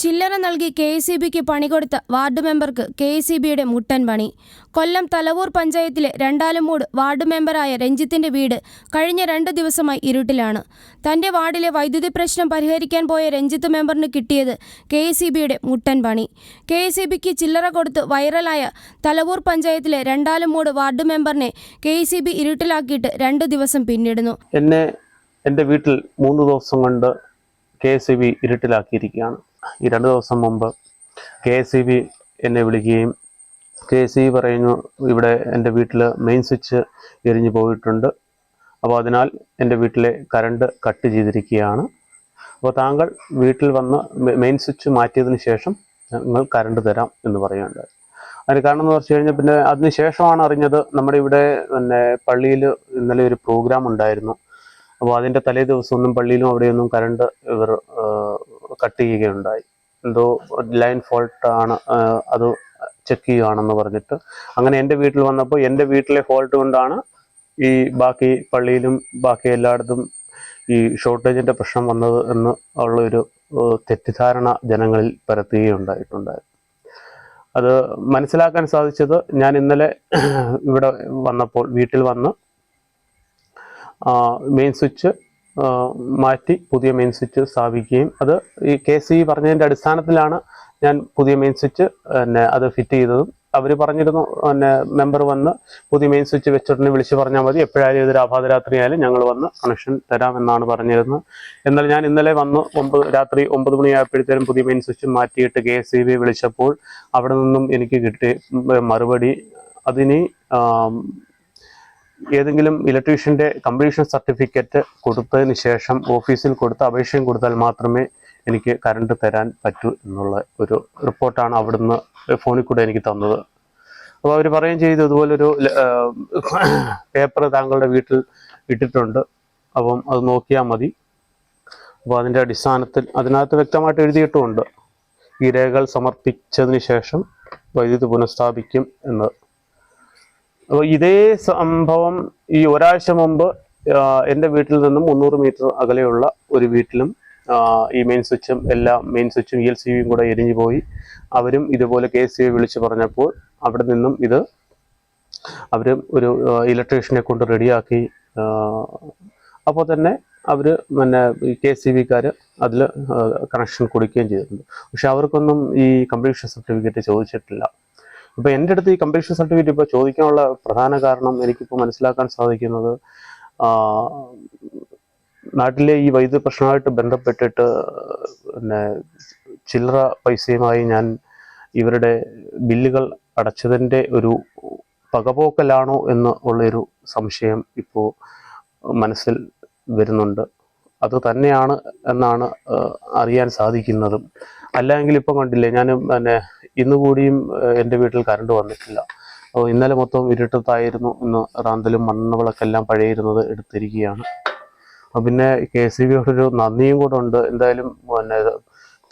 ചില്ലറ നൽകി K C ബിക്ക് പണി കൊടുത്ത വാർഡ് മെമ്പർക്ക് കെ സി ബിയുടെ മുട്ടൻ പണി. കൊല്ലം തലവൂർ പഞ്ചായത്തിലെ രണ്ടാലുമൂട് വാർഡ് മെമ്പറായ രഞ്ജിത്തിന്റെ വീട് കഴിഞ്ഞ രണ്ട് ദിവസമായി ഇരുട്ടിലാണ്. തന്റെ വാർഡിലെ വൈദ്യുതി പ്രശ്നം പരിഹരിക്കാൻ പോയ രഞ്ജിത്ത് മെമ്പറിന് കിട്ടിയത് കെ സി ബിയുടെ മുട്ടൻ പണി. കെ സി ബിക്ക് ചില്ലറ കൊടുത്ത് വൈറലായ തലവൂർ പഞ്ചായത്തിലെ രണ്ടാലുമൂട് വാർഡ് മെമ്പറിനെ കെ സി ബി ഇരുട്ടിലാക്കിയിട്ട് രണ്ട് ദിവസം പിന്നിടുന്നു. എന്നെ എന്റെ വീട്ടിൽ മൂന്ന് ദിവസം കൊണ്ട് കെ എസ് ബി ഇരുട്ടിലാക്കിയിരിക്കുകയാണ്. ഈ രണ്ട് ദിവസം മുമ്പ് കെ എസ് ബി എന്നെ വിളിക്കുകയും കെ ഇ പറയുന്നു ഇവിടെ എന്റെ വീട്ടിൽ മെയിൻ സ്വിച്ച് എരിഞ്ഞു പോയിട്ടുണ്ട്. അപ്പോൾ അതിനാൽ എന്റെ വീട്ടിലെ കറണ്ട് കട്ട് ചെയ്തിരിക്കുകയാണ്. അപ്പോൾ താങ്കൾ വീട്ടിൽ വന്ന് മെയിൻ സ്വിച്ച് മാറ്റിയതിന് ശേഷം ഞങ്ങൾ കറണ്ട് തരാം എന്ന് പറയുന്നുണ്ട്. അതിന് കാരണം എന്ന് പറഞ്ഞു കഴിഞ്ഞാൽ പിന്നെ അതിന് ശേഷമാണ് അറിഞ്ഞത് നമ്മുടെ ഇവിടെ പിന്നെ പള്ളിയിൽ ഇന്നലെ ഒരു പ്രോഗ്രാം ഉണ്ടായിരുന്നു. അപ്പോൾ അതിന്റെ തലേ ദിവസമൊന്നും പള്ളിയിലും അവിടെയൊന്നും കറണ്ട് ഇവർ കട്ട് ചെയ്യുകയുണ്ടായി. എന്തോ ലൈൻ ഫോൾട്ട് ആണ് അത് ചെക്ക് ചെയ്യുകയാണെന്ന് പറഞ്ഞിട്ട്. അങ്ങനെ എന്റെ വീട്ടിൽ വന്നപ്പോൾ എന്റെ വീട്ടിലെ ഫോൾട്ട് കൊണ്ടാണ് ഈ ബാക്കി പള്ളിയിലും ബാക്കി എല്ലായിടത്തും ഈ ഷോർട്ടേജിന്റെ പ്രശ്നം വന്നത് എന്ന് ഉള്ളൊരു തെറ്റിദ്ധാരണ ജനങ്ങളിൽ പരത്തുകയുണ്ടായിട്ടുണ്ടായിരുന്നു അത് മനസ്സിലാക്കാൻ സാധിച്ചത് ഞാൻ ഇന്നലെ ഇവിടെ വന്നപ്പോൾ വീട്ടിൽ വന്ന് മെയിൻ സ്വിച്ച് മാറ്റി പുതിയ മെയിൻ സ്വിച്ച് സ്ഥാപിക്കുകയും അത് ഈ കെ സി പറഞ്ഞതിന്റെ അടിസ്ഥാനത്തിലാണ് ഞാൻ പുതിയ മെയിൻ സ്വിച്ച് പിന്നെ അത് ഫിറ്റ് ചെയ്തതും. അവർ പറഞ്ഞിരുന്നു പിന്നെ മെമ്പർ വന്ന് പുതിയ മെയിൻ സ്വിച്ച് വെച്ചിട്ടുണ്ടെങ്കിൽ വിളിച്ച് പറഞ്ഞാൽ മതി. എപ്പോഴായാലും ഇത് രാഭാതരാത്രി ആയാലും ഞങ്ങൾ വന്ന് കണക്ഷൻ തരാമെന്നാണ് പറഞ്ഞിരുന്നത്. എന്നാൽ ഞാൻ ഇന്നലെ വന്ന് ഒമ്പത് രാത്രി ഒമ്പത് മണിയായപ്പോഴത്തേനും പുതിയ മെയിൻ സ്വിച്ച് മാറ്റിയിട്ട് കെ എസ് വിളിച്ചപ്പോൾ അവിടെ നിന്നും എനിക്ക് കിട്ടി മറുപടി. അതിന് ഏതെങ്കിലും ഇലക്ട്രീഷ്യന്റെ കംപ്ലീഷൻ സർട്ടിഫിക്കറ്റ് കൊടുത്തതിന് ശേഷം ഓഫീസിൽ കൊടുത്ത അപേക്ഷയും കൊടുത്താൽ മാത്രമേ എനിക്ക് കറണ്ട് തരാൻ പറ്റൂ എന്നുള്ള ഒരു റിപ്പോർട്ടാണ് അവിടുന്ന് ഫോണിൽ കൂടെ എനിക്ക് തന്നത്. അപ്പോൾ അവർ പറയുകയും ചെയ്തു ഇതുപോലൊരു പേപ്പർ താങ്കളുടെ വീട്ടിൽ ഇട്ടിട്ടുണ്ട്. അപ്പം അത് നോക്കിയാൽ മതി. അപ്പോൾ അതിന്റെ അടിസ്ഥാനത്തിൽ അതിനകത്ത് വ്യക്തമായിട്ട് എഴുതിയിട്ടുമുണ്ട്. ഈ രേഖകൾ സമർപ്പിച്ചതിന് ശേഷം വൈദ്യുതി പുനഃസ്ഥാപിക്കും എന്ന്. അപ്പോൾ ഇതേ സംഭവം ഈ ഒരാഴ്ച മുമ്പ് എന്റെ വീട്ടിൽ നിന്നും മുന്നൂറ് മീറ്റർ അകലെയുള്ള ഒരു വീട്ടിലും ഈ മെയിൻ സ്വിച്ചും എല്ലാ മെയിൻ സ്വിച്ചും ഇ എൽ സി വിയും കൂടെ എരിഞ്ഞു പോയി. അവരും ഇതുപോലെ കെ സി വിളിച്ച് പറഞ്ഞപ്പോൾ അവിടെ നിന്നും ഇത് അവർ ഒരു ഇലക്ട്രീഷ്യനെ കൊണ്ട് റെഡിയാക്കി അപ്പോൾ തന്നെ അവർ പിന്നെ ഈ കെ സി ബിക്കാർ അതിൽ കണക്ഷൻ കൊടുക്കുകയും ചെയ്തിട്ടുണ്ട്. പക്ഷെ അവർക്കൊന്നും ഈ കംപ്ലീഷൻ സർട്ടിഫിക്കറ്റ് ചോദിച്ചിട്ടില്ല. ഇപ്പൊ എന്റെ അടുത്ത് ഈ കംപ്ലീഷൻ സർട്ടിഫിക്കറ്റ് ഇപ്പോൾ ചോദിക്കാനുള്ള പ്രധാന കാരണം എനിക്കിപ്പോൾ മനസ്സിലാക്കാൻ സാധിക്കുന്നത് നാട്ടിലെ ഈ വൈദ്യുതി പ്രശ്നമായിട്ട് ബന്ധപ്പെട്ടിട്ട് പിന്നെ ചില്ലറ പൈസയുമായി ഞാൻ ഇവരുടെ ബില്ലുകൾ അടച്ചതിന്റെ ഒരു പകപോക്കലാണോ എന്ന് ഉള്ളൊരു സംശയം ഇപ്പോൾ മനസ്സിൽ വരുന്നുണ്ട്. അത് തന്നെയാണ് എന്നാണ് അറിയാൻ സാധിക്കുന്നതും. അല്ലെങ്കിൽ ഇപ്പം കണ്ടില്ലേ ഞാൻ പിന്നെ ഇന്ന് കൂടിയും എന്റെ വീട്ടിൽ കറണ്ട് വന്നിട്ടില്ല. ഇന്നലെ മൊത്തം ഇരുട്ടത്തായിരുന്നു. ഇന്ന് റാന്തലും മണ്ണുകളൊക്കെല്ലാം പഴയിരുന്നത് എടുത്തിരിക്കുകയാണ്. പിന്നെ കെ സി ബിയോടൊരു നന്ദിയും കൂടെ ഉണ്ട്. എന്തായാലും പിന്നെ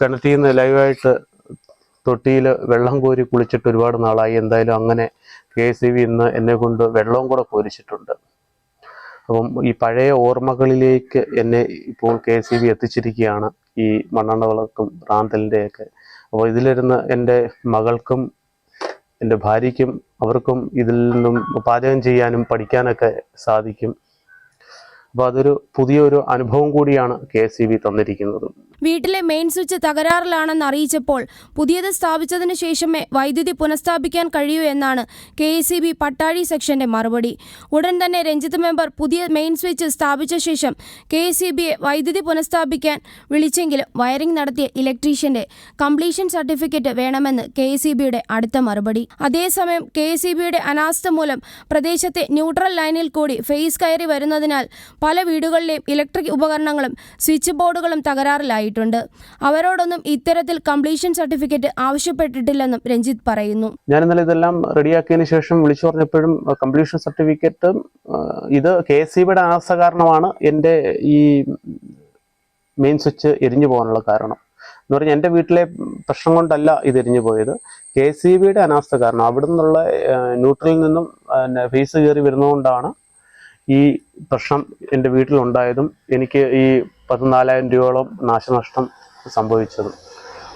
കിണറ്റിൽ നിന്ന് ലൈവായിട്ട് തൊട്ടിയിൽ വെള്ളം കോരി കുളിച്ചിട്ട് ഒരുപാട് നാളായി. എന്തായാലും അങ്ങനെ കെ സി ബി ഇന്ന് എന്നെ കൊണ്ട് വെള്ളവും കൂടെ കോരിച്ചിട്ടുണ്ട്. അപ്പം ഈ പഴയ ഓർമ്മകളിലേക്ക് എന്നെ ഇപ്പോൾ കെ സി ബി എത്തിച്ചിരിക്കുകയാണ് ഈ മണ്ണെണ്ണ വിളക്കും റാന്തലിന്റെയൊക്കെ. അപ്പോൾ ഇതിലിരുന്ന് എന്റെ മകൾക്കും എന്റെ ഭാര്യയ്ക്കും അവർക്കും ഇതിൽ നിന്നും പാചകം ചെയ്യാനും പഠിക്കാനൊക്കെ സാധിക്കും. അപ്പോൾ അതൊരു പുതിയൊരു അനുഭവം കൂടിയാണ് കെ എസ് ഇ ബി തന്നിരിക്കുന്നത്. വീട്ടിലെ മെയിൻ സ്വിച്ച് തകരാറിലാണെന്ന് അറിയിച്ചപ്പോൾ പുതിയത് സ്ഥാപിച്ചതിന് ശേഷമേ വൈദ്യുതി പുനഃസ്ഥാപിക്കാൻ കഴിയൂ എന്നാണ് K S C B Pattazhi സെക്ഷന്റെ മറുപടി. ഉടൻ തന്നെ രഞ്ജിത്ത് മെമ്പർ പുതിയ മെയിൻ സ്വിച്ച് സ്ഥാപിച്ച ശേഷം കെ എസ് സി ബിയെ വൈദ്യുതി പുനഃസ്ഥാപിക്കാൻ വിളിച്ചെങ്കിലും വയറിംഗ് നടത്തിയ ഇലക്ട്രീഷ്യന്റെ കംപ്ലീഷൻ സർട്ടിഫിക്കറ്റ് വേണമെന്ന് കെ എസ് സി ബിയുടെ അടുത്ത മറുപടി. അതേസമയം കെ എസ് സി ബിയുടെ അനാസ്ഥ മൂലം പ്രദേശത്തെ ന്യൂട്രൽ ലൈനിൽ കൂടി ഫേസ് കയറി വരുന്നതിനാൽ പല വീടുകളിലെയും ഇലക്ട്രിക് ഉപകരണങ്ങളും സ്വിച്ച് ബോർഡുകളും തകരാറിലായിട്ടുണ്ട്. അവരോടൊന്നും ഇത്തരത്തിൽ കംപ്ലീഷൻ സർട്ടിഫിക്കറ്റ് ആവശ്യപ്പെട്ടിട്ടില്ലെന്നും രഞ്ജിത്ത് പറയുന്നു. ഞാൻ ഇന്നലെ ഇതെല്ലാം റെഡിയാക്കിയതിനു ശേഷം വിളിച്ചു പറഞ്ഞപ്പോഴും കംപ്ലീഷൻ സർട്ടിഫിക്കറ്റും ഇത് കെ എസ് സി ബിയുടെ അനാസ്ഥ കാരണമാണ് എന്റെ ഈ മെയിൻ സ്വിച്ച് എരിഞ്ഞു പോകാനുള്ള കാരണം. എന്ന് പറഞ്ഞാൽ എന്റെ വീട്ടിലെ പ്രശ്നം കൊണ്ടല്ല ഇത് എരിഞ്ഞു പോയത്. കെ സി ബിയുടെ അനാസ്ഥ കാരണം. അവിടെ നിന്നുള്ള ന്യൂട്രലിൽ നിന്നും ഫേസ് കയറി വരുന്നതുകൊണ്ടാണ് ഈ പ്രശ്നം എന്റെ വീട്ടിലുണ്ടായതും എനിക്ക് ഈ പതിനാലായിരം രൂപയോളം നാശനഷ്ടം സംഭവിച്ചതും.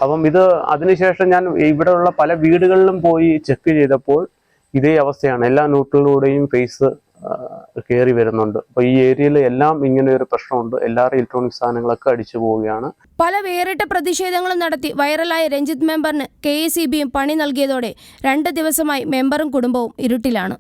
അപ്പം ഇത് അതിനുശേഷം ഞാൻ ഇവിടെയുള്ള പല വീടുകളിലും പോയി ചെക്ക് ചെയ്തപ്പോൾ ഇതേ അവസ്ഥയാണ്. എല്ലാ നോട്ടുകളിലൂടെയും ഫേസ് കയറി വരുന്നുണ്ട്. അപ്പോൾ ഈ ഏരിയയിൽ എല്ലാം ഇങ്ങനെ ഒരു പ്രശ്നമുണ്ട്. എല്ലാ ഇലക്ട്രോണിക് സാധനങ്ങളൊക്കെ അടിച്ചു പോവുകയാണ്. പല വേറിട്ട പ്രതിഷേധങ്ങളും നടത്തി വൈറലായ രഞ്ജിത്ത് മെമ്പറിന് കെ എ സി ബിയും പണി നൽകിയതോടെ രണ്ട് ദിവസമായി മെമ്പറും കുടുംബവും ഇരുട്ടിലാണ്.